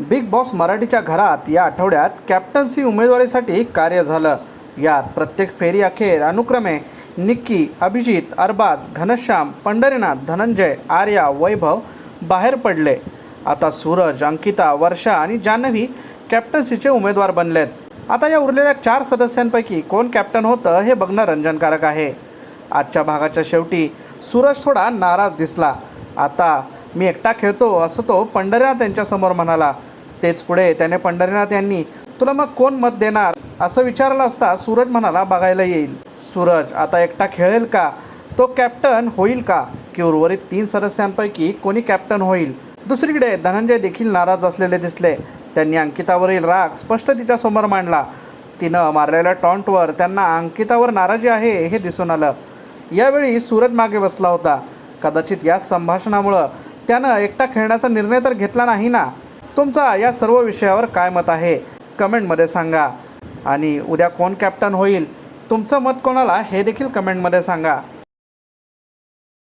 Big boss मराठीच्या घरात या आठवड्यात कॅप्टन्सी उमेदवारीसाठी कार्य झालं. यात प्रत्येक फेरी अखेर अनुक्रमे निक्की अभिजित अरबाज घनश्याम पंढरीनाथ धनंजय आर्या वैभव बाहेर पडले. आता सूरज अंकिता वर्षा आणि जान्हवी कॅप्टन्सीचे उमेदवार बनलेत. आता या उरलेल्या चार सदस्यांपैकी कोण कॅप्टन होतं हे बघणं रंजनकारक आहे. आजच्या भागाच्या शेवटी सूरज थोडा नाराज दिसला. आता मी एकटा खेळतो असं तो पंढरीनाथ यांच्यासमोर म्हणाला. तेच पुढे त्याने पंढरीनाथ यांनी तुला मग कोण मत देणार? असं विचारलं असता सूरज म्हणाला बघायला येईल. सूरज आता एकटा खेळेल का? तो कॅप्टन होईल का? की उर्वरित तीन सदस्यांपैकी कोणी कॅप्टन होईल? दुसरीकडे धनंजय देखील नाराज असलेले दिसले. त्यांनी अंकितावरील राग स्पष्ट तिच्यासमोर मांडला. तिनं मारलेल्या टॉन्टवर त्यांना अंकितावर नाराजी आहे हे दिसून आलं. यावेळी सूरज मागे बसला होता. कदाचित या संभाषणामुळं त्यानं एकटा खेळण्याचा निर्णय तर घेतला नाही ना? तुमचा या सर्व विषयावर काय मत आहे? कमेंटमध्ये सांगा. आणि उद्या कोण कॅप्टन होईल? तुमचं मत कोणाला? हे देखील कमेंटमध्ये सांगा.